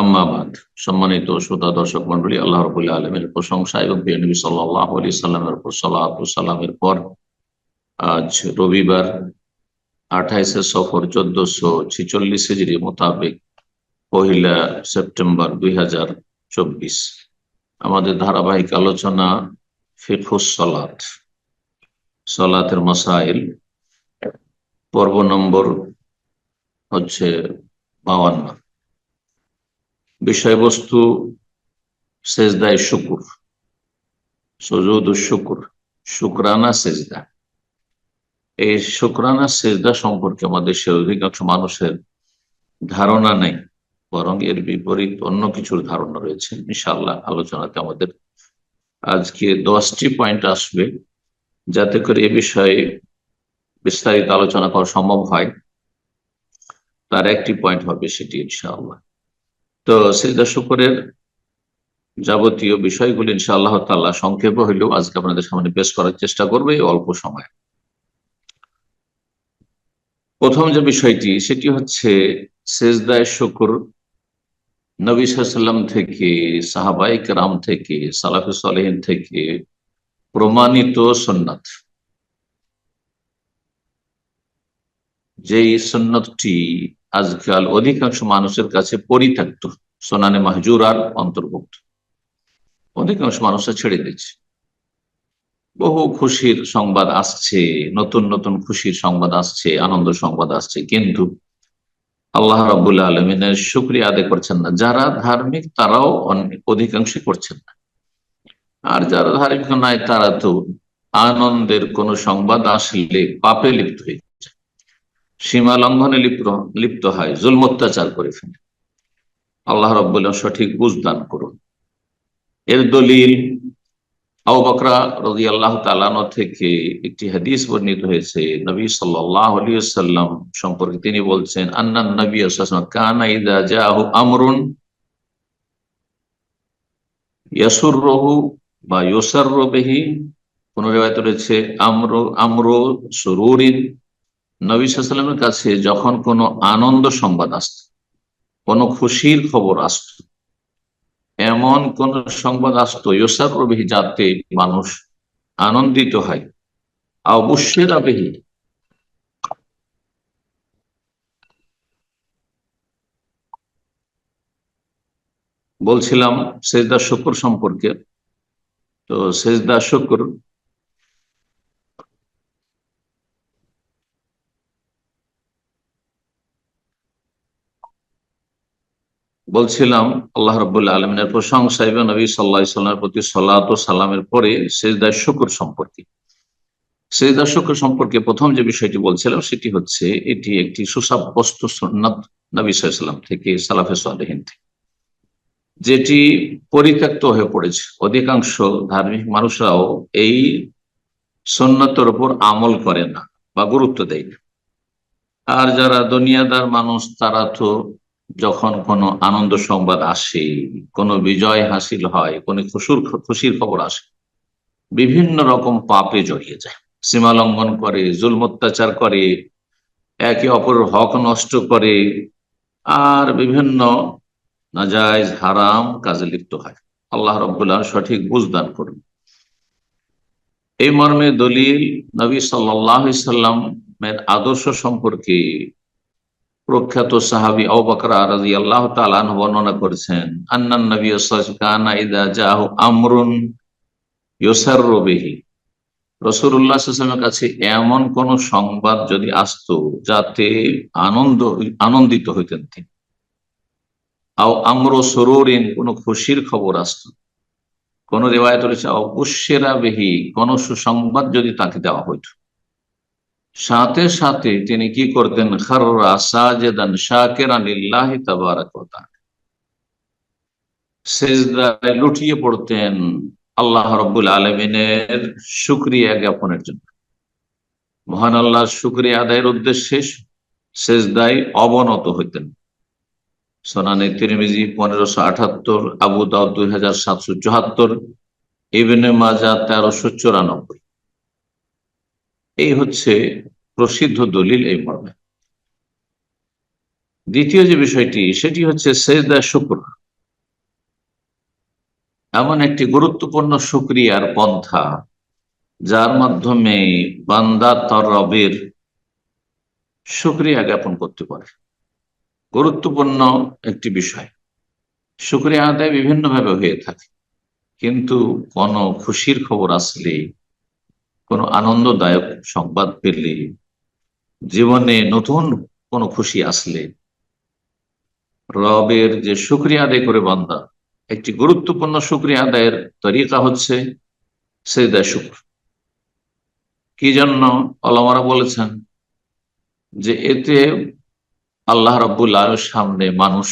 আম্মাবাদ সম্মানিত শ্রোতা, দর্শক মন্ডলী আল্লাহ রবুল্লা আলমের প্রশংসা এবং নবী সাল্লাহ আলি সাল্লামের উপর সাল্লাহ সাল্লামের পর আজ রবিবার আঠাইশে সফর চোদ্দশো ছিচল্লিশ হিজড়ি মোতাবেক পহিলা সেপ্টেম্বর দুই হাজার চব্বিশ। আমাদের ধারাবাহিক আলোচনা ফিফুস সলাত, সলাতের মসাইল, পর্ব নম্বর হচ্ছে বাউান্ন বিষয়বস্তু সেজদায় শুকুর সজুদ শুকুর, শুক্রানা সেজদা। এই শুক্রানা সেজদা সম্পর্কে আমাদের সে অধিকাংশ মানুষের ধারণা নেই, বরং এর বিপরীত অন্য কিছুর ধারণা রয়েছে। ইনশাল্লাহ আলোচনাতে আমাদের আজকে দশটি পয়েন্ট আসবে, যাতে করে এ বিষয়ে বিস্তারিত আলোচনা করা সম্ভব হয়। তার একটি পয়েন্ট হবে সেটি ইনশাআল্লাহ। তো সিজদা শুকরের যাবতীয় বিষয়গুলি ইনশাআল্লাহ তাল্লাহ সংক্ষেপ হইলেও আজকে আপনাদের সামনে পেশ করার চেষ্টা করবে অল্প সময়। প্রথম যে বিষয়টি, সেটি হচ্ছে সেজদায় শুকুর। নবী সাল্লাম থেকে সাহাবাইক রাম থেকে, সালাফি সালেহিন থেকে প্রমাণিত সন্ন্যত যেই সন্ন্যতটি আজকাল অধিকাংশ মানুষের কাছে পরিত্যক্ত। সোনানে মাহজুর আর অন্তর্ভুক্ত। অধিকাংশ মানুষরা ছেড়ে দিচ্ছে বহু খুশির সংবাদ আসছে, নতুন নতুন খুশির সংবাদ আসছে, আনন্দ সংবাদ আসছে, কিন্তু আল্লাহ রাবুল্লাহ আলমিনের সুক্রিয়া আদায় করছেন না। যারা ধার্মিক, তারাও অধিকাংশই করছেন না। আর যারা ধার্মিক নয়, তারা তো আনন্দের কোন সংবাদ আসলে পাপে লিপ্ত হয়ে সীমা লঙ্ঘনে লিপ্ত লিপ্ত হয় জুল অত্যাচার করে ফেলে। আল্লাহ রব্বুল্লাহ সঠিক বুঝদান করুন। এর দলিল আউ বকরা আল্লাহ তালানো থেকে একটি হাদিস বর্ণিত হয়েছে। নবী সাল্লাহ সাল্লাম সম্পর্কে তিনি বলছেন আন্নান নবী আমরুন ইয়াসুর রহু বা ইয়সার রবেহি কোন রেবায়ত রয়েছে, আমর আমর সরুরিন নবী সাল্লামের কাছে যখন কোনো আনন্দ সংবাদ আসত, কোনো খুশির খবর আসত, এমন কোন সংবাদ আসতো ইসার রবি যাতে মানুষ আনন্দিত হয়। অবশ্যই রাবেহি বলছিলাম, সেজদা শুকুর সম্পর্কে। তো সেজদা শুকুর বলছিলাম, আল্লাহ রবুল্লা আলমিনের প্রশংসা এবং নবী সাল্লাহ সাল্লামের প্রতি সাল্লাত সাল্লামের পরে সেজদা শুকুর সম্পর্কে। সেজদা শুকুর সম্পর্কে প্রথম যে বিষয়টি বলছিলাম, সেটি হচ্ছে এটি একটি সুসাব্যস্ত সন্ন্যত নবী সাল্লাম থেকে সালাফে সালেহিন থেকে, যেটি পরিত্যক্ত হয়ে পড়েছে। অধিকাংশ ধার্মিক মানুষরাও এই সন্ন্যতের উপর আমল করে না বা গুরুত্ব দেয় না। আর যারা দুনিয়াদার মানুষ, তারা তো যখন কোনো আনন্দ সংবাদ আসে, কোনো বিজয় হাসিল হয়, কোনো খুশুর খুশির খবর আসে, বিভিন্ন রকম পাপে জড়িয়ে যায়। সীমা লঙ্ঘন করে জুল অত্যাচার করে, একে অপরের হক নষ্ট করে, আর বিভিন্ন নাজায়জ হারাম কাজে লিপ্ত হয়। আল্লাহ রব্বুল্লাহ সঠিক বুঝদান করুন। এই মর্মে দলিল নবী সাল্লাহ সাল্লামের আদর্শ সম্পর্কে প্রখ্যাত সাহাবি অবকরা রাজি আল্লাহ তালান বর্ণনা করেছেন, আন্নান নবী আমরুন কাছে এমন কোন সংবাদ যদি আসতো, যাতে আনন্দ, আনন্দিত হইতেন তিনি। আও আমর সরোরিন, কোন খুশির খবর আসতো। কোন রেওয়ায়ত রয়েছে অবশ্যেরা বেহি, কোন সুসংবাদ যদি তাকে দেওয়া হইত। সাথে সাথে তিনি কি করতেন? খাররা সাজেদান শাকেরান সেজদায় লুটিয়ে পড়তেন আল্লাহ রব্বুল আলমিনের সুক্রিয়া জ্ঞাপনের জন্য। মহান আল্লাহর সুক্রিয়া আদায়ের উদ্দেশ্যে সেজদায় অবনত হইতেন। সোনানি তিরমিজি পনেরোশো আঠাত্তর আবু দাউদ দুই হাজার সাতশো চুহাত্তর ইবেনে মাজা তেরোশো চুরানব্বই। এই হচ্ছে প্রসিদ্ধ দলিল এই মর্মে। দ্বিতীয় যে বিষয়টি, সেটি হচ্ছে সেজদা শুক্র। এমন একটি গুরুত্বপূর্ণ সুক্রিয়ার পন্থা, যার মাধ্যমে বান্দা তার রবের সুক্রিয়া জ্ঞাপন করতে পারে। গুরুত্বপূর্ণ একটি বিষয় সুক্রিয়া আদায় বিভিন্নভাবে হয়ে থাকে, কিন্তু কোন খুশির খবর আসলে কোনো আনন্দদায়ক সংবাদ পেলে, জীবনে নতুন কোনো খুশি আসলে, রবের যে সুক্রিয়া আদায় করে বান্দা, একটি গুরুত্বপূর্ণ শুক্রিয়া আদায়ের তরিকা হচ্ছে সেদা শুক্র। কি জন্য আলমারা বলেছেন যে এতে আল্লাহ রব্বুল্লাহ সামনে মানুষ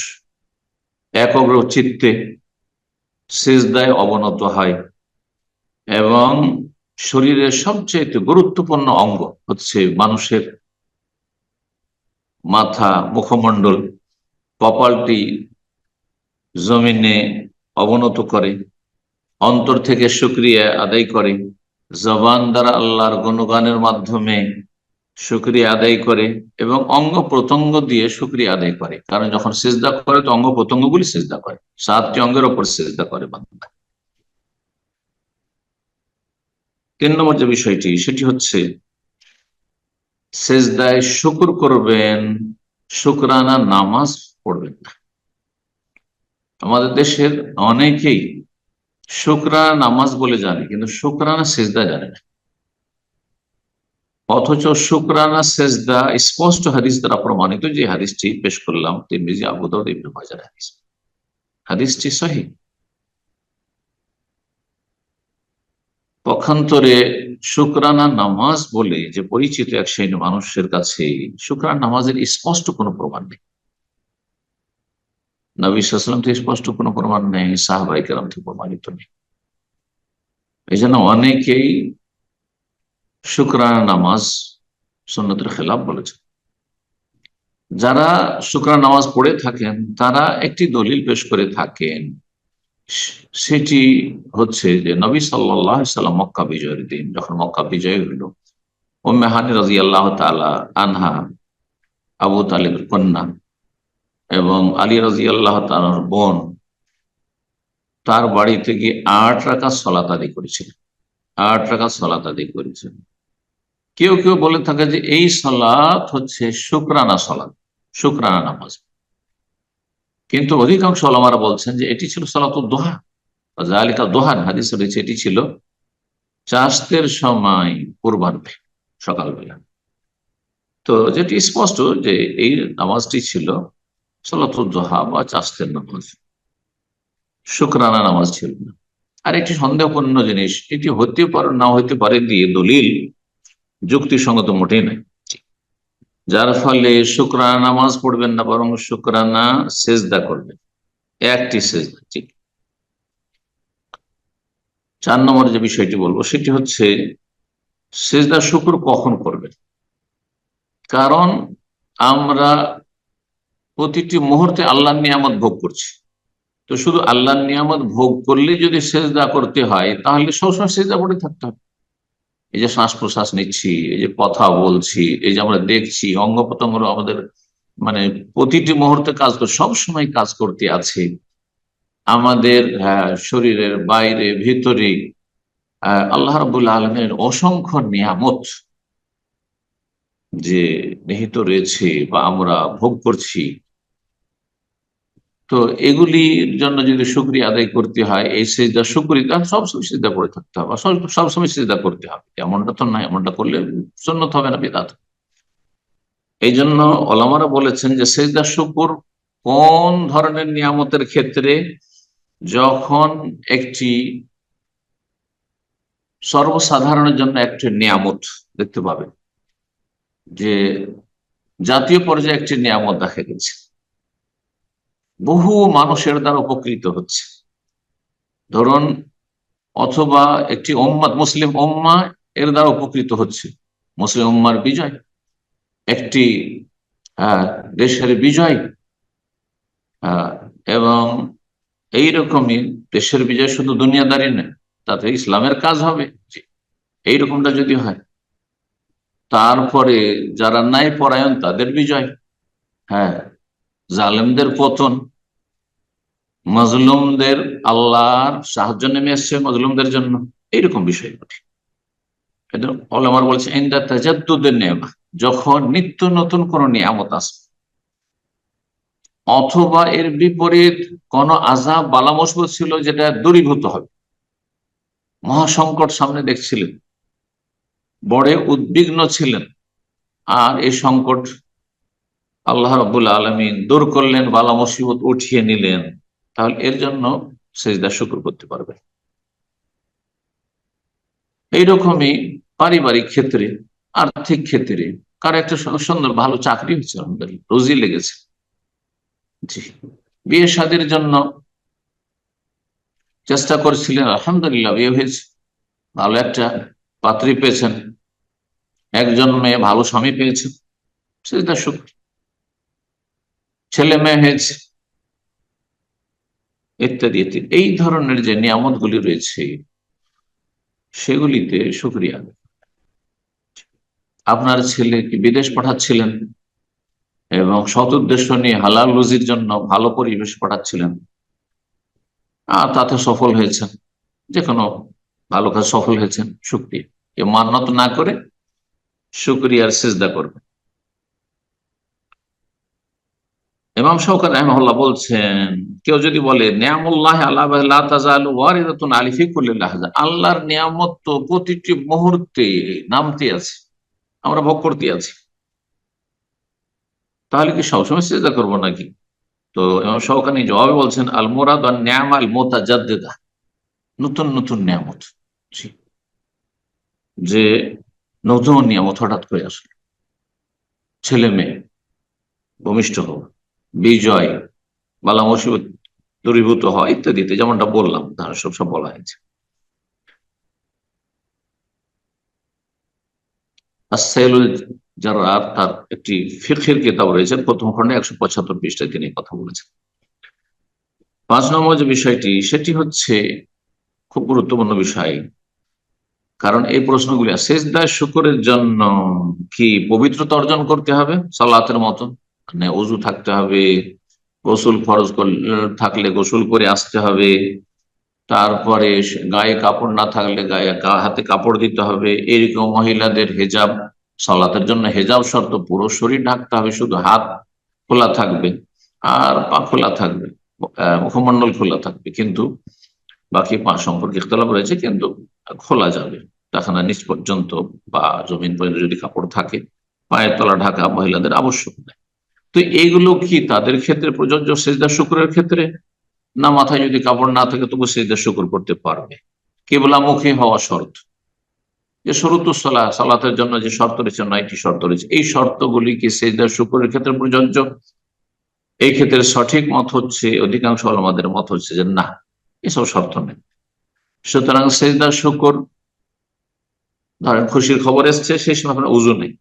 একগ্র চিত্তে সেজদায় অবনত হয় এবং শরীরের সবচেয়ে গুরুত্বপূর্ণ অঙ্গ হচ্ছে মানুষের মাথা, মুখমণ্ডল, কপালটি জমিনে অবনত করে, অন্তর থেকে সুক্রিয়া আদায় করে, জবান দ্বারা আল্লাহর গুণগানের মাধ্যমে সুক্রিয়া আদায় করে এবং অঙ্গ প্রত্যঙ্গ দিয়ে সুক্রিয়া আদায় করে। কারণ যখন সেজদা করে, তো অঙ্গ প্রত্যঙ্গগুলি সেজদা করে। সাতটি অঙ্গের ওপর সেজদা করে বান্দা তিন নম্বর যে বিষয়টি, সেটি হচ্ছে সেজদায় শুকুর করবেন, শুক্রানা নামাজ পড়বেন না। আমাদের দেশের অনেকেই শুক্রানা নামাজ বলে জানে, কিন্তু শুক্রানা সেজদা জানে না। অথচ শুক্রানা সেজদা স্পষ্ট হাদিস দ্বারা প্রমাণিত, যে হাদিসটি পেশ করলাম, তিরমিজি, আবু দাউদ, ইবনে মাজার হাদিস। হাদিসটি সহি। পক্ষান্তরে শুক্রানা নামাজ বলে যে পরিচিত এক শ্রেণি মানুষের কাছে শুক্রানা নামাজের স্পষ্ট কোনো প্রমাণ নেই। নবীলাম থেকে স্পষ্ট কোনো প্রমাণ নেই, সাহবাই কেরাম থেকে প্রমাণিত নেই। এই জন্য অনেকেই শুক্রানা নামাজ সন্ন্যতের খেলাফ বলেছেন। যারা শুক্রানা নামাজ পড়ে থাকেন, তারা একটি দলিল পেশ করে থাকেন সেটি হচ্ছে যে নবী সাল্লাহ সাল্লাম মক্কা বিজয়ের দিন, যখন মক্কা বিজয় হইল ও মেহানি রাজি আল্লাহ আনহা, আবু তালেবের কন্যা এবং আলী রাজি আল্লাহ তালার বোন, তার বাড়ি থেকে আট টাকা সলাত আদি করেছিলেন আট টাকা সলাত আদি করেছেন কেউ কেউ বলে থাকে যে এই সলাৎ হচ্ছে শুক্রানা সলাৎ শুক্রানা নামাজ। কিন্তু অধিকাংশ আলমারা বলছেন যে এটি ছিল সলাত দোহা। জালিকা দোহান হাদিস রয়েছে, এটি ছিল চাষতের সময় পূর্বার্ধে সকালবেলা। তো যেটি স্পষ্ট যে এই নামাজটি ছিল সলাতুদ্দোহা বা চাষতের নামাজ। শুক্রানা নামাজ ছিল না। আর একটি সন্দেহপূর্ণ জিনিস, এটি হতে পারে না হতে পারে দিয়ে দলিল যুক্তিসঙ্গত মোটেই নাই। যার ফলে শুক্রানা নামাজ পড়বেন না, বরং শুক্রানা সেজদা করবেন। একটি সেজদা, ঠিক। চার নম্বর যে বিষয়টি বলব, সেটি হচ্ছে সেজদা শুক্র কখন করবেন? কারণ আমরা প্রতিটি মুহূর্তে আল্লাহ নিয়ামত ভোগ করছি। তো শুধু আল্লাহ নিয়ামত ভোগ করলে যদি সেজদা করতে হয়, তাহলে সবসময় সেজদা করে থাকতে হবে। এই যে শ্বাস প্রশ্বাস নিচ্ছি, এই যে কথা বলছি, এই যে আমরা দেখছি, অঙ্গ আমাদের মানে প্রতিটি মুহূর্তে কাজ করে সবসময় কাজ করতে আছে। আমাদের শরীরের বাইরে, ভিতরে আল্লাহ রবুল্লা আলমের অসংখ্য নিয়ামত যে নিহিত রয়েছে বা আমরা ভোগ করছি। তো এগুলির জন্য যদি শুক্রিয়া আদায় করতে হয়, এই সেজদা শুক্রিয়া সবসময় সিজদা করে থাকতে হবে। সব- সবসময় সিজদা করতে হবে। এমনটা তো না এমনটা করলে সন্ন্যত হবে না, বেদাত। এই জন্য ওলামারা বলেছেন যে সেজদা শুকুর কোন ধরনের নিয়ামতের ক্ষেত্রে যখন একটি সর্বসাধারণের জন্য একটি নিয়ামত দেখতে পাবে যে জাতীয় পর্যায়ে একটি নিয়ামত দেখা গেছে। বহু মানুষের দ্বারা উপকৃত হচ্ছে। ধরুন অথবা একটি ওম্মাদ মুসলিম ওম্মা এর দ্বারা উপকৃত হচ্ছে। মুসলিম উম্মার বিজয় একটি দেশের বিজয় এবং এইরকমই দেশের বিজয় শুধু দুনিয়াদারি নয় তাতে ইসলামের কাজ হবে। জি, এইরকমটা যদি হয় তারপরে যারা নাই পরায়ণ তাদের বিজয়। হ্যাঁ জালেমদের পতন, মজলুমদের আল্লাহর সাহায্য নেমে এসছে মজলুমদের জন্য। এইরকম বিষয় ঘটে। ওলামার বলছে, ইন্দা তাজাদ্দুদের নেমা যখন নিত্য নতুন কোন নিয়ামত আসবে অথবা এর বিপরীত কোন আজাব বালা মুসিবত ছিল যেটা দূরীভূত হবে। মহাসংকট সামনে দেখছিলেন, বড় উদ্বিগ্ন ছিলেন, আর এই সংকট আল্লাহ রবুল্লা আলমিন দূর করলেন, বালা মুসিবত উঠিয়ে নিলেন। তাহলে এর জন্য সেজদা শুক্র করতে পারবে। এইরকমই পারিবারিক ক্ষেত্রে, আর্থিক ক্ষেত্রে, কার একটা সুন্দর ভালো চাকরি হচ্ছে আলহামদুলিল্লাহ রোজি লেগেছে। জি, বিয়ে শাদির জন্য চেষ্টা করছিলেন, আলহামদুলিল্লাহ বিয়ে হয়েছে। ভালো একটা পাত্রী পেয়েছেন। একজন মেয়ে, ভালো স্বামী পেয়েছেন। সেটা শুক্র। ছেলে মেয়ে হয়েছে, ইত্যাদি ইত্যাদি। এই ধরনের যে নিয়ামত গুলি রয়েছে, সেগুলিতে শুক্রিয়া আপনার ছেলে কি বিদেশ পাঠাচ্ছিলেন? এবং সৎ উদ্দেশ্য নিয়ে হালাল রুজির জন্য ভালো পরিবেশ পাঠাচ্ছিলেন? আর তাতে সফল হয়েছেন। যে কোনো ভালো কাজ সফল হয়েছেন, শুক্রিয়া। মান্যত না করে শুক্রিয়ার সিজদা করবে ইমাম শওকত রহমল্লাহ বলছেন, কেউ যদি বলে, নিয়ামুল্লাহ আল্লাহ আলিফি আল্লাহর নিয়ামত তো প্রতিটি মুহূর্তে নামতে আছে, আমরা ভোগ করতে আছি। তাহলে কি সবসময় চেষ্টা করব নাকি? তো ইমাম শওকানি জবাবে বলছেন, আল মোরাদ নিয়াম আল মোতাজাদ্দেদা নতুন নতুন নিয়ামত। যে নতুন নিয়ামত হঠাৎ করে আসলো। ছেলে মেয়ে, ভূমিষ্ঠ হওয়া। বিজয় বালা মুসিবত দূরীভূত হয় ইত্যাদিতে, যেমনটা বললাম, তার সব সব বলা হয়েছে। জারার তার একটি ফিখের কিতাব রয়েছে, প্রথম খণ্ডে একশো পঁচাত্তর পৃষ্ঠায় তিনি কথা বলেছেন। পাঁচ নম্বর যে বিষয়টি, সেটি হচ্ছে খুব গুরুত্বপূর্ণ বিষয়, কারণ এই প্রশ্নগুলি সেজদা শুকরের জন্য কি পবিত্রতা অর্জন করতে হবে? সালাতের মতন। মানে অজু থাকতে হবে, গোসল ফরজ থাকলে গোসল করে আসতে হবে, তারপরে গায়ে কাপড় না থাকলে গায়ে হাতে কাপড় দিতে হবে, এরকম মহিলাদের হেজাব, সালাতের জন্য হেজাব শর্ত, পুরো শরীর ঢাকতে হবে, শুধু হাত খোলা থাকবে আর পা খোলা থাকবে মুখমণ্ডল খোলা থাকবে, কিন্তু বাকি পা সম্পর্কে ইখতলাফ রয়েছে, কিন্তু খোলা যাবে। টাকানা নিচ পর্যন্ত বা জমিন পর্যন্ত যদি কাপড় থাকে, পায়ের তলা ঢাকা মহিলাদের আবশ্যক। নেই তো এইগুলো কি তাদের ক্ষেত্রে প্রযোজ্য সেজদা শুক্রের ক্ষেত্রে? না মাথায় যদি কাপড় না থাকে তবু সেজদা শুক্র করতে পারবে। কেবলামুখী হওয়া শর্ত। যে শরুতুসলা সালাতের জন্য যে শর্ত রয়েছে, নয়টি শর্ত রয়েছে। এই শর্তগুলি কি সেজদা শুক্রের ক্ষেত্রে প্রযোজ্য। এই ক্ষেত্রে সঠিক মত হচ্ছে, অধিকাংশ আমাদের মত হচ্ছে যে না, এসব শর্ত নেই। সুতরাং সেজদা শুকর, ধরেন খুশির খবর এসছে সেই সময় আপনার উজু নেই।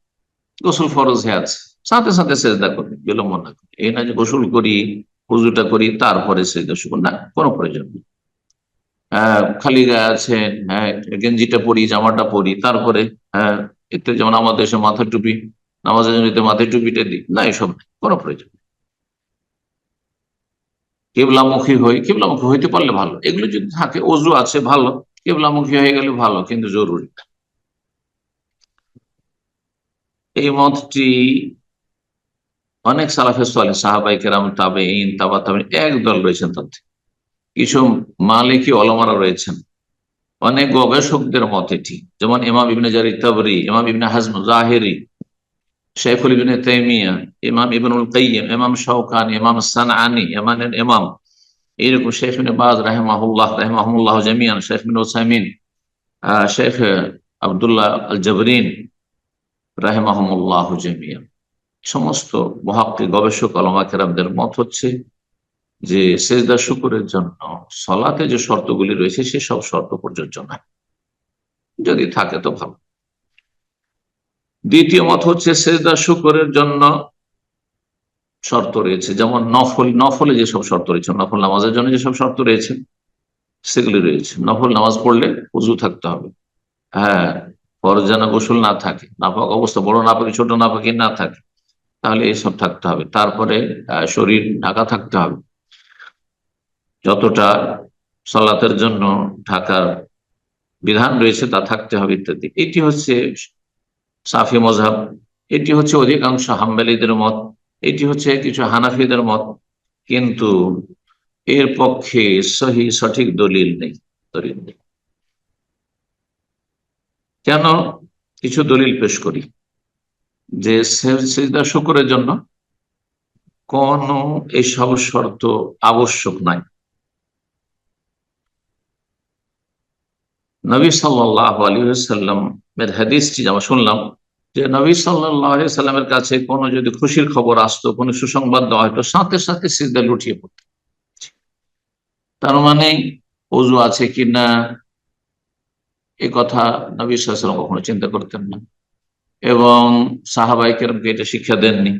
গোসল ফরজ হয়ে আছে। সাথে সাথে সেজদা করবে, বিলম্ব না করে। এই না যে গোসল করি উজুটা করি, তারপরে সেজদা শুকর না, কোনো প্রয়োজন নেই। হ্যাঁ খালি গায়ে আছেন হ্যাঁ গেঞ্জিটা পরি, জামাটা পরি, তারপরে হ্যাঁ এতে যেমন আমাদের দেশে মাথার টুপি, নামাজের জন্য মাথায় টুপিটা দিই, না, এসব কোনো প্রয়োজন নেই। কেবলামুখী হই, কেবলামুখী হইতে পারলে ভালো। এগুলো যদি থাকে, অজু আছে, ভালো। কেবলামুখী হয়ে গেলে ভালো, কিন্তু জরুরি না। এই মতটি অনেক সালাফে সালে সাহাবাই কেরাম তাবে ইন তাবা তাবে এক দল রয়েছেন তাতে কিছু মালিকি অলমারা রয়েছেন। অনেক গবেষকদের মত এটি। যেমন ইমাম ইবনে জারি তাবরি ইমাম ইবনে হাজম জাহেরি শেখুল ইবনে তাইমিয়া ইমাম ইবনুল কাইয়িম ইমাম শাওকানি ইমাম সানআনি ইমাম ইমাম। এইরকম শেখ ইবনে বাজ রাহিমাহুল্লাহ রাহিমাহুল্লাহ জামিয়ান শেখ ইবনে উসাইমিন আহ, শেখ আব্দুল্লাহ আল জবরিন রাহিমাহুল্লাহ জামিয়ান। সমস্ত মহাক্কি গবেষক আলমা কেরামদের মত হচ্ছে যে সেজদা শুকুরের জন্য সলাতে যে শর্তগুলি রয়েছে সেসব শর্ত প্রযোজ্য নয়। যদি থাকে তো ভালো। দ্বিতীয় মত হচ্ছে সেজদা শুকুরের জন্য শর্ত রয়েছে, যেমন নফল, নফলে যেসব শর্ত রয়েছে, নফল নামাজের জন্য যেসব শর্ত রয়েছে, সেগুলি রয়েছে। নফল নামাজ পড়লে উজু থাকতে হবে। হ্যাঁ ফরজ যেন গোসল না থাকে, নাপাক অবস্থা, বড় নাপাকি, ছোট নাপাকি না থাকে। তাহলে এইসব থাকতে হবে। তারপরে শরীর ঢাকা থাকতে হবে। যতটা সালাতের জন্য ঢাকার বিধান রয়েছে তা থাকতে হবে ইত্যাদি। এটি হচ্ছে সাফি মজাব এটি হচ্ছে অধিকাংশ হাম্বেলিদের মত, এটি হচ্ছে কিছু হানাফিদের মত। কিন্তু এর পক্ষে সহি সঠিক দলিল নেই দলিল নেই। কেন কিছু দলিল পেশ করি? যে সেজদা শুকরের জন্য কোন এসব শর্ত আবশ্যক নাই। নবী সাল্লাহ আলী সাল্লামের হাদিসটি আমরা শুনলাম যে নবী সাল্লাহ আলী সাল্লামের কাছে কোনো যদি খুশির খবর আসতো, কোনো সুসংবাদ দেওয়া হতো, সাথে সাথে সিজদা লুটিয়ে পড়ত। তার মানে অজু আছে কি না, এ কথা নবী সাল্লাম কখনো চিন্তা করতেন না। এবং সাহাবাই এটা শিক্ষা দেননি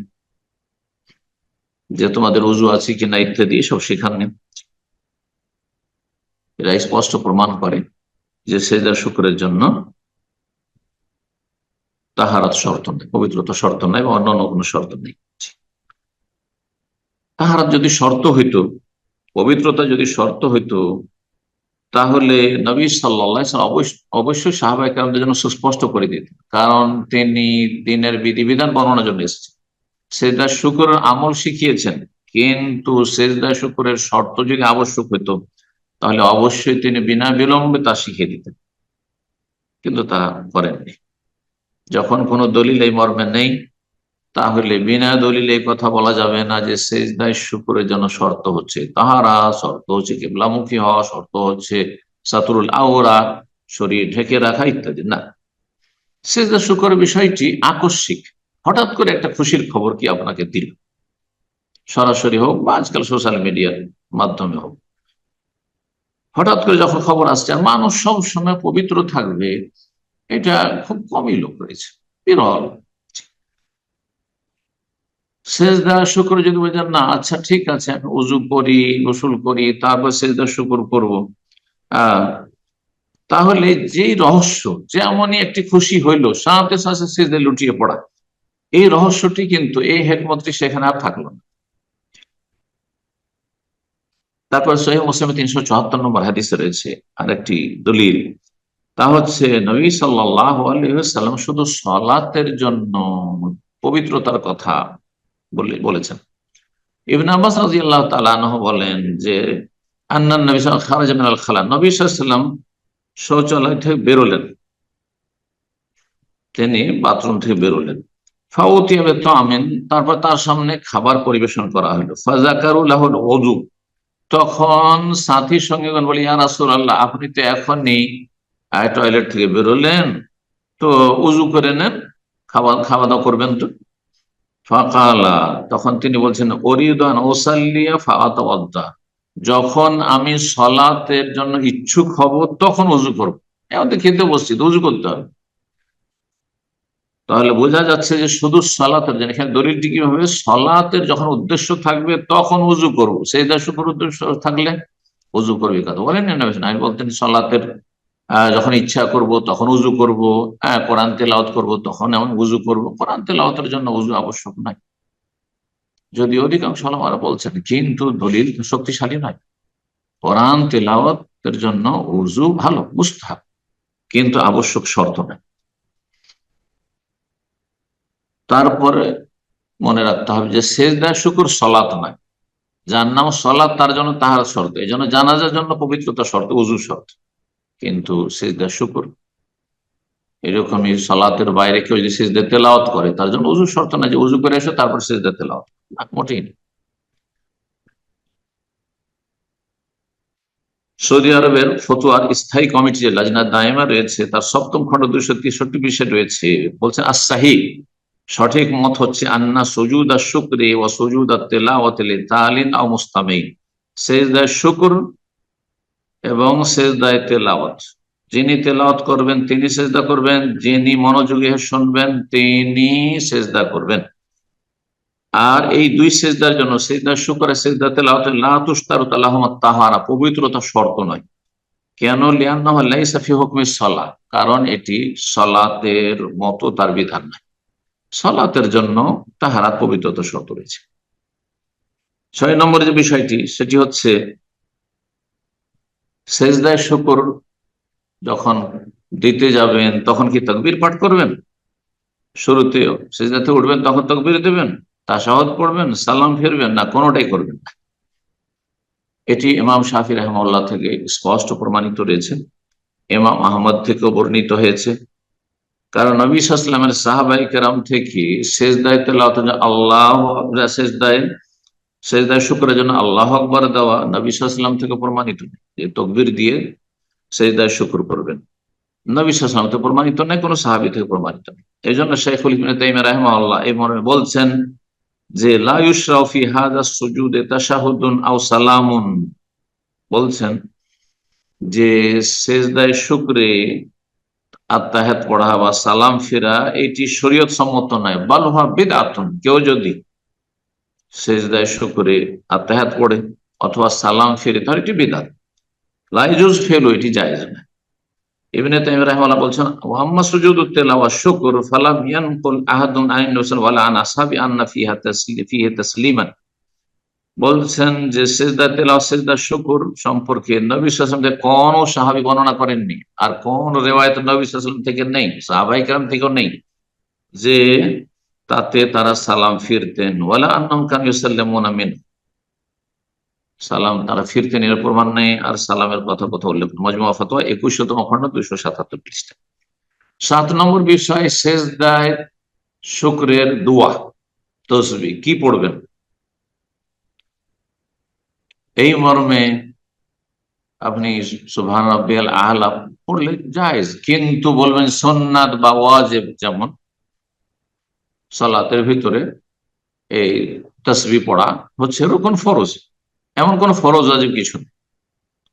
যে তোমাদের উজু আছে কিনা ইত্যাদি সব শেখাননি। এরা স্পষ্ট প্রমাণ করে যে সেজা শুক্রের জন্য তাহারাত শর্ত নেই, পবিত্রতা শর্ত নাই বা অন্যান্য কোনো শর্ত নেই। তাহারাত যদি শর্ত হইতো, পবিত্রতা যদি শর্ত হইতো তাহলে নবী সাল্লাহ অবশ্যই সাহাবাই কালামদের জন্য সুস্পষ্ট করে দিতেন কারণ তিনি দিনের বিধিবিধান বর্ণনার জন্য এসেছেন। সেজদা শুকুরের আমল শিখিয়েছেন, কিন্তু সেজদা শুকুরের শর্ত যদি আবশ্যক হইতো, তাহলে অবশ্যই তিনি বিনা বিলম্বে তা শিখিয়ে দিতেন। কিন্তু তা করেননি। যখন কোনো দলিল এই মর্মে নেই তাহলে বিনা দলিল এই কথা বলা যাবে না যে সেজদায় শুকুরের জন্য শর্ত হচ্ছে তাহারা, শর্ত হচ্ছে কেবলামুখী হওয়া, শর্ত হচ্ছে সাতুরুল আওরা, শরীর ঢেকে রাখা ইত্যাদি। না। সেজদা, শুকুরের বিষয়টি আকস্মিক। হঠাৎ করে একটা খুশির খবর কি আপনাকে দিল? সরাসরি হোক বা আজকাল সোশ্যাল মিডিয়ার মাধ্যমে হোক। হঠাৎ করে যখন খবর আসছে, আর মানুষ সব সময় পবিত্র থাকবে, এটা খুব কমই লোক রয়েছে। বিরল। সেজদা শুক্র যদি বোঝেন না আচ্ছা ঠিক আছে, আমি উজু করি, গোসল করি, তারপর সেজদা শুক্র করব। তাহলে যেই রহস্য, যেমনই একটি খুশি হইল, সাথে সাথে সেজদা লুটিয়ে পড়া, এই রহস্যটি কিন্তু, এই হেকমতটি সেখানে আর থাকল না। তারপর সহি মুসলিমে তিনশো চুয়াত্তর নম্বর হাদিসে রয়েছে আরেকটি দলিল। তা হচ্ছে, নবী সাল্লাহ আলহাম শুধু সলাতের জন্য পবিত্রতার কথা বলেছেন। ইবন আব্বাস রাজি আল্লাহ তালাহ বলেন যে, আন্নান নবী খারাজ আল খালা। নবী সাল্লাম শৌচালয় থেকে বেরোলেন। তিনি বাথরুম থেকে বেরোলেন। ফাউতি হবে তো আমিন, তারপর তার সামনে খাবার পরিবেশন করা হলো। ফাজাকারুল ওজু তখন সাথীর সঙ্গে বলি, ইয়া আল্লাহ আপনি তো এখনই টয়লেট থেকে বেরোলেন। তো উজু করে নেন, খাওয়া খাওয়া দাওয়া করবেন তো? ফাঁকালা, তখন তিনি বলছেন, অরিদান ওসাল্লিয়া ফাওয়াতা যখন আমি সলাতের জন্য ইচ্ছুক হব, তখন উজু করব। তো খেতে বসছি উজু করতে হবে। তাহলে বোঝা যাচ্ছে যে শুধু সলাতের জন্য এখানে দলিলটি কি হবে সলাতের যখন উদ্দেশ্য থাকবে, তখন উজু করব। সেই শুকুর উদ্দেশ্য থাকলে উজু করবে কথা বলেন না আমি বলতেন সলাতের যখন ইচ্ছা করব, তখন উজু করব। হ্যাঁ কোরআন তেলাওয়াত করব, তখন এমন উজু করব। কোরআন তেলাওয়াতের জন্য উজু আবশ্যক নাই। যদি অধিকাংশ আলমারা বলছেন, কিন্তু দলিল শক্তিশালী নয়। কোরআন তেলাওয়াতের জন্য উজু ভালো, মুস্তাহাব। কিন্তু আবশ্যক শর্ত নয় তারপরে মনে রাখতে হবে যে, সেজদা, শুকুর সলাত নয়। যার নাম সলাৎ, তার জন্য তাহার শর্ত। এই জন্য জানাজার জন্য পবিত্রতা শর্ত উজু শর্ত। কিন্তু সেজদা শুকুর। এরকমই সলাতের বাইরে কেউ যদি সেজদা তেলাওয়াত করে, তার জন্য উজু শর্ত না যে উজু করে এসে তারপর সেজদা তেলাওয়াত। মোটেই না সৌদি আরবের ফতুয়ার স্থায়ী কমিটি যে লাজনা দায়মা রয়েছে, তার সপ্তম খণ্ড দুইশো তেষট্টি বিষয় রয়েছে বলছে আসাহি সঠিক মত হচ্ছে, আন্না সজুদ শুক্রে ও সজুদ আর তেলাওয়াতিলে তালিন ও মুস্তামিন সেজদায় শুক্র এবং সেজদায় তেলাওয়াত। যিনি তেলাওয়াত করবেন, তিনি সেজদা করবেন। যিনি মনোযোগী হয়ে শুনবেন, তিনি সেজদা করবেন। আর এই দুই সেজদার জন্য, সেজদা শুকরে সেজদা তেলাওয়াত, লা তুস্তারু তালাহমাত তাহারা, পবিত্রতা শর্ত নয়। কেন? লিয়ান্নাহু লাইসা ফি হুকমি সলা কারণ এটি সলাতের মতো তার বিধান নাই সলাতের জন্য তাহারা পবিত্রতা শর্ত রয়েছে। ছয় নম্বর যে বিষয়টি, সেটি হচ্ছে সেজদায় শুকর যখন দিতে যাবেন, তখন কি তকবির পাঠ করবেন? শুরুতেও সেজদাতে উঠবেন, তখন তকবির দেবেন তাসাহত পড়বেন, সালাম ফিরবেন, না কোনোটাই করবেন না। এটি ইমাম শাফি রহমাল্লাহ থেকে স্পষ্ট প্রমাণিত রয়েছে। ইমাম আহমদ থেকেও বর্ণিত হয়েছে। কারণ নবী সাল্লামের সাহাবাই কেরাম থেকে শেষদায় তেলাওয়াত আল্লাহ শেষদায় শেষদায় শুক্রের জন্য আল্লাহ আকবর দেওয়া নবী সাল্লাম থেকে প্রমাণিত নেই। যে তকবির দিয়ে শেষদায় শুক্র করবেন। নবী সাল্লাম থেকে প্রমাণিত নেই, কোনো সাহাবি থেকে প্রমাণিত নেই। এই জন্য শেখুল তাইমিয়া রাহিমাহুল্লাহ এই মর্মে বলছেন যে আও সালামুন। বলছেন যে, সেজদায় শুক্রে আত্মাহাত পড়া বা সালাম ফেরা এটি শরীয়ত সম্মত নয় বালুহা বেদাতন কেউ যদি সেজদায় শুক্রে আত্মাহাত পড়ে অথবা সালাম ফেরে তাহলে এটি বেদাত লাইজুজ ফেলো এটি জায়েজ না ইবনে তাইমিয়া রাহিমাহুল্লাহ বলছেন ওয়াম্মা সুজুদুত তিলাওয়া শুকর ফালাম ইয়ানকুল আহাদুন আইন রাসূল ওয়ালা আন আসহাবি আন্না ফিহা তাসলি ফিহি তাসলিমান বলছেন যে সেজদা তেলাওয়া সেজদা শুকর সম্পর্কে নবী সাল্লাল্লাহু আলাইহি কোন সাহাবী বর্ণনা করেননি আর কোন রেওয়ায়েত নবী সাল্লাল্লাহু থেকে নেই সাহাবাই کرام থেকেও নেই যে তাতে তারা সালাম ফিরতেন। ওয়ালা আন্নাহুম কানু ইউসাল্লিমুনা মিন। সালাম, তারা ফিরতেন এর প্রমাণ নেই, আর সালামের কথা কথা উল্লেখ মজমা ফতোয়া একুশতম খণ্ড দুইশো সাতাত্তর পৃষ্ঠা। সাত নম্বর বিষয় শেষদায় শুক্রের দোয়া, তসবি। কি পড়বেন? এই মর্মে আপনি সুভান আলা পড়লে জায়েজ। কিন্তু বলবেন সন্ন্যাত বা ওয়াজেব যেমন সালাতের ভিতরে এই তসবি পড়া হচ্ছে রুকন ফরজ। এমন কোন ফরজ ওয়াজিব কিছু নেই।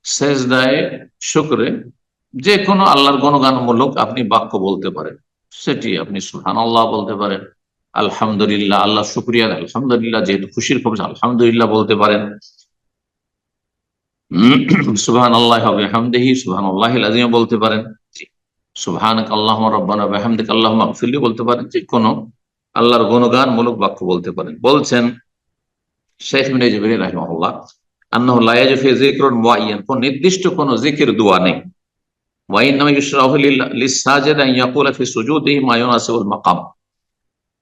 সেজদায় শুক্রে যে কোনো আল্লাহর গণগানমূলক আপনি বাক্য বলতে পারেন। সেটি আপনি সুহান আল্লাহ বলতে পারেন। আলহামদুলিল্লাহ, আল্লাহ শুক্রিয়া আলহামদুলিল্লাহ, যেহেতু খুশির খবর, আলহামদুলিল্লাহ বলতে পারেন। সুবহান আল্লাহ হবে হামদেহি আল্লাহ বলতে পারেন। সুবহান আল্লাহ রব্বানা বেহামদিক আল্লাহ মাহফিল্লি বলতে পারেন। যে কোনো আল্লাহর গুণগান মূলক বাক্য বলতে পারেন। বলছেন শেখ মিনাজিবিন কোন নির্দিষ্ট কোন জিকির দোয়া নেই। ওয়া ইন্নামা ইউশরাহু লিস-সাজিদ আন ইয়াকুলা ফি সুজুদিহি মা ইউনাসিবুল মাকাম।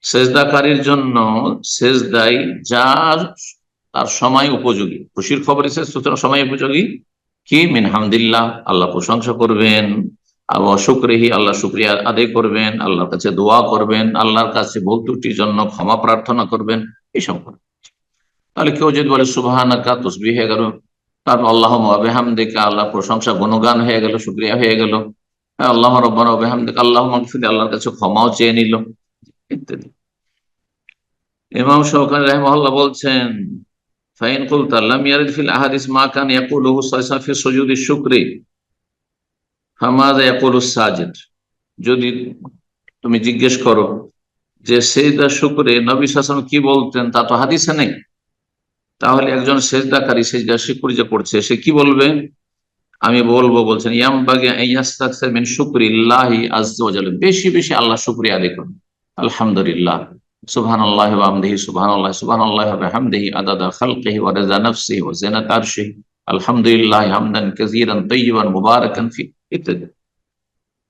সেজদাকারীর জন্য সেজদায় যা তার সময় উপযোগী। খুশির খবর সময় উপযোগী। কি? মিন হামদিল্লাহ, আল্লাহ প্রশংসা করবেন। আল্লাহ শুক্রিহি, আল্লাহ শুক্রিয়া আদায় করবেন, আল্লাহর কাছে দোয়া করবেন, আল্লাহর কাছে ভুল ত্রুটির জন্য ক্ষমা প্রার্থনা করবেন এইসব করবেন তাহলে কেউ যদি বলে, সুবাহানাকা তসবি হয়ে গেল। তারপর আল্লাহ আবেহামদিকা আল্লাহ প্রশংসা, গুণগান হয়ে গেল, শুক্রিয়া হয়ে গেল। হ্যাঁ আল্লাহ রব্বান আবেহামদিকা আল্লাহ মাগফির আল্লাহর কাছে ক্ষমাও চেয়ে নিল, ইত্যাদি। ইমাম শৌকান রহমহল্লা বলছেন, ফাইন কুলতা লাম ইয়ারিদ ফিল আহাদিস মা কান ইয়াকুলুহু সাল্লাল্লাহু ফি সুজুদি শুকরি। হামাজ সাজেদ। যদি তুমি জিজ্ঞেস করো যে সেজদা শুকরে নবী শাসন কি বলতেন, তা তো হাদিসে নেই। তাহলে একজন সেজদাকারী সেজদা শুকুর যে করছে, সে কি বলবে? আমি বলব, বলছেন, ইয়ামবাগে মিন শুকরিল্লাহি বেশি বেশি আল্লাহ শুকরিয়া আদায় করুন। আলহামদুলিল্লাহ। সুবহান আল্লাহ হামদিহি সুবহান আল্লাহ সুবহান আল্লাহ হামদিহি আদাদা খালকিহি ওয়া রিজা নাফসিহি ওয়া জিনাত আলহামদুলিল্লাহ হামদান কাসীরান তাইয়িবান মুবারকান ফি ইত্যাদি।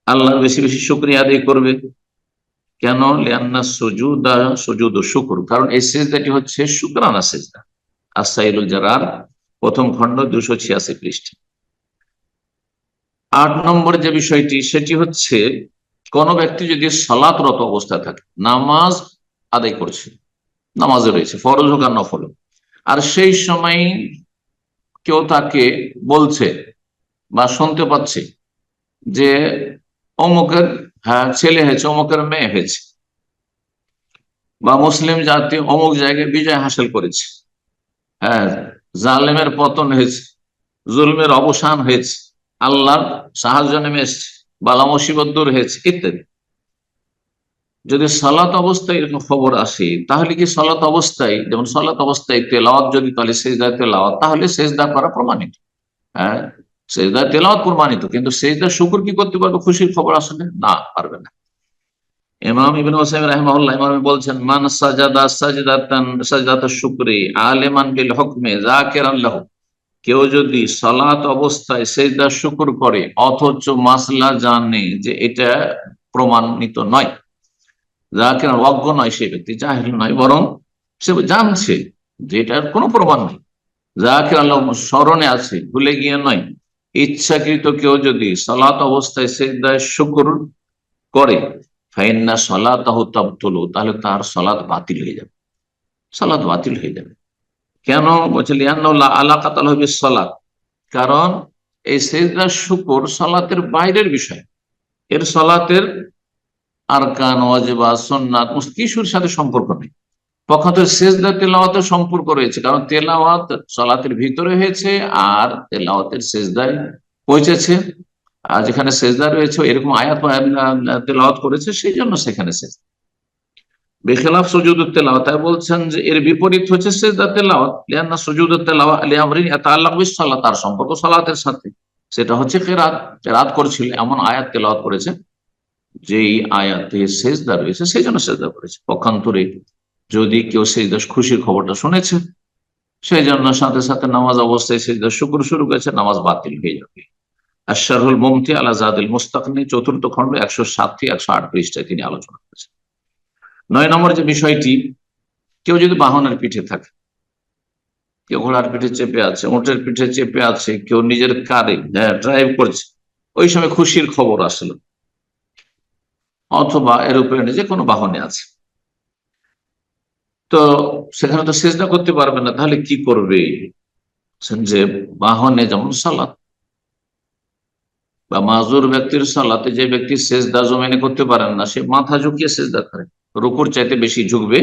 আল্লাহর বেশি বেশি শুক্রিয়া আদায় করবে। কেন? লিয়ান্না সুজুদা সুজুদ শুকুর। কারণ এই সেজদাটি হচ্ছে শুক্রানা সেজদা। আসাইলুল জারার প্রথম খণ্ড দুশো ছিয়াশি পৃষ্ঠে। আট নম্বর যে বিষয়টি, সেটি হচ্ছে কোন ব্যক্তি যদি সালাতরত অবস্থায় থাকে, নামাজ আদায় করছে, নামাজে রয়েছে, ফরজ হোক আর নফল। আর সেই সময় কেউ তাকে বলছে বা শুনতে পাচ্ছে যে অমুকের হ্যাঁ ছেলে হয়েছে, অমুকের মেয়ে হয়েছে। বা মুসলিম জাতি অমুক জায়গায় বিজয় হাসিল করেছে। হ্যাঁ জালেমের পতন হয়েছে, জুলমের অবসান হয়েছে, আল্লাহর সাহায্য নেমে এসছে, বালা মুসিবত দূর হয়েছে, ইত্যাদি। যদি সালাত অবস্থায় এরকম খবর আসে, তাহলে কি সালাত অবস্থায়, যেমন সালাত অবস্থায় তেলাওয়াত যদি তাহলে সেজদা তেলাওয়াত, তাহলে সেজদা করা প্রমাণিত। হ্যাঁ সেজদা তেলাওয়াত প্রমাণিত, কিন্তু সেজদা শুকুর কি করতে পারবে? খুশির খবর আসলে না, পারবে না। ইমাম ইবিন হোসেন রাহিমাহুল্লাহ ইমাম বলছেন, মান সাজাদা সাজদাতান, সাজদাত শুকরি আলেমান বিল হুকমে যাকিরান লাহু। কেউ যদি সালাত অবস্থায় সেজদা শুকুর করে, অথচ মাসলা জানে যে এটা প্রমাণিত নয়। যাকিরান অজ্ঞ নয় সেই ব্যক্তি, জাহিল নয়, বরং সে জানছে যে এটার কোনো প্রমাণ নেই। যাকিরান লাহু স্মরণে আছে, ভুলে গিয়ে নয়। ইচ্ছাকৃত কেউ যদি সালাত অবস্থায় সেজদায় শুকুর করে, ফাইন্না সলাতাহ তাবতুলু, তাহলে তার সলাৎ বাতিল হয়ে যাবে। সলাৎ বাতিল হয়ে যাবে। কেন? বলছে হবে সলাৎ কারণ এই সেজদা, শুকুর সলাতের বাইরের বিষয়। এর সলাতের আরকান, ওয়াজেবা সন্ন্যাত কিছুর সাথে সম্পর্ক নেই। পক্ষান্তর সেজদা তেলাওয়াতের সম্পর্ক রয়েছে, কারণ তেলাওয়াত সলাতের ভিতরে হয়েছে আর তেলাওয়াতের সেজদায় পৌঁছেছে। আর যেখানে সেজদা রয়েছে, এরকম আয়াত তেলাওয়াত করেছে, সেই জন্য সেখানে সেজদা। বেখেলাফ সুজুদ তেলাওয়াত বলছেন যে এর বিপরীত হচ্ছে সেজদা তেলাওয়াত লিয়ান্না সুজুদ তেলাওয়াত লিয়ামরিন তাআল্লাক বিস সালাত, তার সম্পর্ক সালাতের সাথে। সেটা হচ্ছে কেরাত কেরাত করেছিল, এমন আয়াত তেলাওয়াত করেছে, যেই আয়াতে সেজদা রয়েছে, সেই জন্য সেজদা করেছে। পক্ষান্তরে যদি কেউ সেজদা খুশির খবরটা শুনেছে, সেই জন্য সাথে সাথে নামাজ অবস্থায় সেজদা শুক্র শুরু করেছে, নামাজ বাতিল হয়ে যাবে। আশারুল মমতি আলাজাদুল মুস্তাকনি চতুর্থ খণ্ড একশো সাত থেকে একশো আট পৃষ্ঠায় তিনি আলোচনা করেছেন। নয় নম্বর যে বিষয়টি, কেউ যদি বাহনের পিঠে থাকে, কেউ ঘোড়ার পিঠে চেপে আছে, উঁটের পিঠে চেপে আছে, কেউ নিজের কারে ড্রাইভ করছে, ওই সময় খুশির খবর আসলো। অথবা এরোপ্লেনে যে কোনো বাহনে আছে। তো সেখানে তো সেজদা করতে পারবে না, তাহলে কি করবে? যে বাহনে যেমন সালাত, বা মাজুর ব্যক্তির সালাতে যে ব্যক্তি সেজদা জমিনে করতে পারেন না, সে মাথা ঝুঁকিয়ে সেজদা করে। রুকুর চাইতে বেশি ঝুঁকবে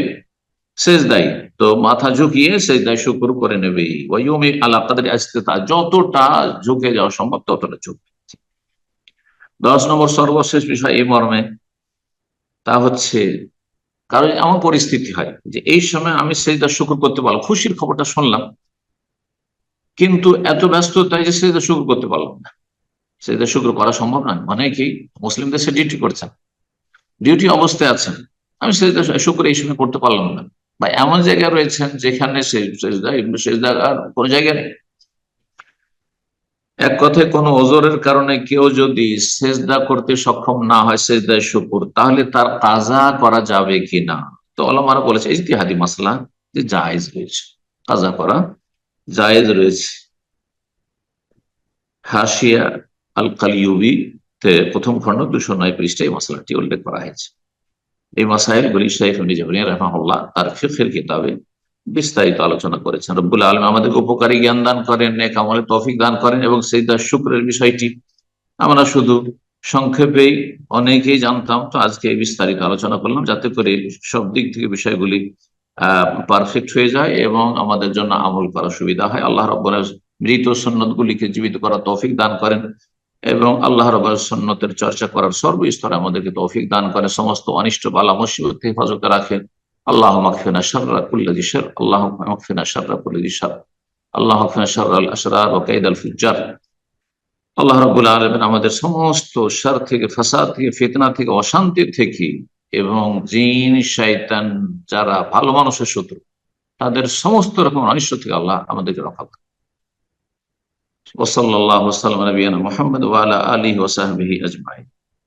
সেজদাই। তো মাথা ঝুঁকিয়ে সেজদায় শুকুর করে নেবে। ওয়মি আল্লাহ তাদের আসতে তা যতটা ঝুঁকে যাওয়া সম্ভব ততটা ঝুঁকবে দশ নম্বর সর্বশেষ বিষয় এই মর্মে, তা হচ্ছে কারণ এমন পরিস্থিতি হয় যে এই সময় আমি সেজদা শুকুর করতে পারলাম, খুশির খবরটা শুনলাম, কিন্তু এত ব্যস্ততায় যে সেজদা শুকুর করতে পারলাম না। সেটা শুক্র করা সম্ভব নয়। মানে কি? মুসলিমদের সে ডিউটি করছেন ডিউটি অবস্থায় আছেন। আমি সেটা শুক্র এই সময় করতে পারলাম না। বা এমন জায়গায় রয়েছেন যেখানে সেজদা আর কোনো জায়গায় নেই। এক কথায় কোনো ওজোরের কারণে কেউ যদি সেজদা করতে সক্ষম না হয়, সেজদায় শুকুর, তাহলে তার কাজা করা যাবে কি না তো আলমারা বলেছে ইতিহাদি মাসলা যে জায়েজ রয়েছে। কাজা করা জায়েজ রয়েছে। হাসিয়া আল কালিউবি তে প্রথম খণ্ড দুশো নয় পৃষ্ঠায় মশলাটি উল্লেখ করা হয়েছে। এই মাসাইল গুলি শাইফ রহমাল্লাহ তার ফিখের কিতাবে বিস্তারিত আলোচনা করেছেন। রব্বুল আলম আমাদেরকে উপকারী জ্ঞান দান করেন, নেক আমলে তফিক দান করেন এবং সেই দাস শুক্রের বিষয়টি আমরা শুধু সংক্ষেপেই অনেকেই জানতাম। তো আজকে বিস্তারিত আলোচনা করলাম যাতে করে সব দিক থেকে বিষয়গুলি পারফেক্ট হয়ে যায় এবং আমাদের জন্য আমল করা সুবিধা হয়। আল্লাহ রব্বুল মৃত সন্ন্যত গুলিকে জীবিত করার তৌফিক দান করেন এবং আল্লাহ রব সন্ন্যতের চর্চা করার সর্বস্তরে আমাদেরকে তৌফিক দান করেন। সমস্ত অনিষ্ট বালা মুসিবত হেফাজতে রাখেন। আল্লাহ রবুল আলমেন আমাদের সমস্ত সার থেকে, ফাসাদ থেকে, ফেতনা থেকে, অশান্তি থেকে এবং জিন, শয়তান যারা ভালো মানুষের শত্রু, তাদের সমস্ত রকম অনিশ্চ থেকে আল্লাহ আমাদেরকে রক্ষা করে ওসল্লাহ ওসালাম নবীনা মোহাম্মদ ওয়ালা আলী ওসাহাবিহি আজমাই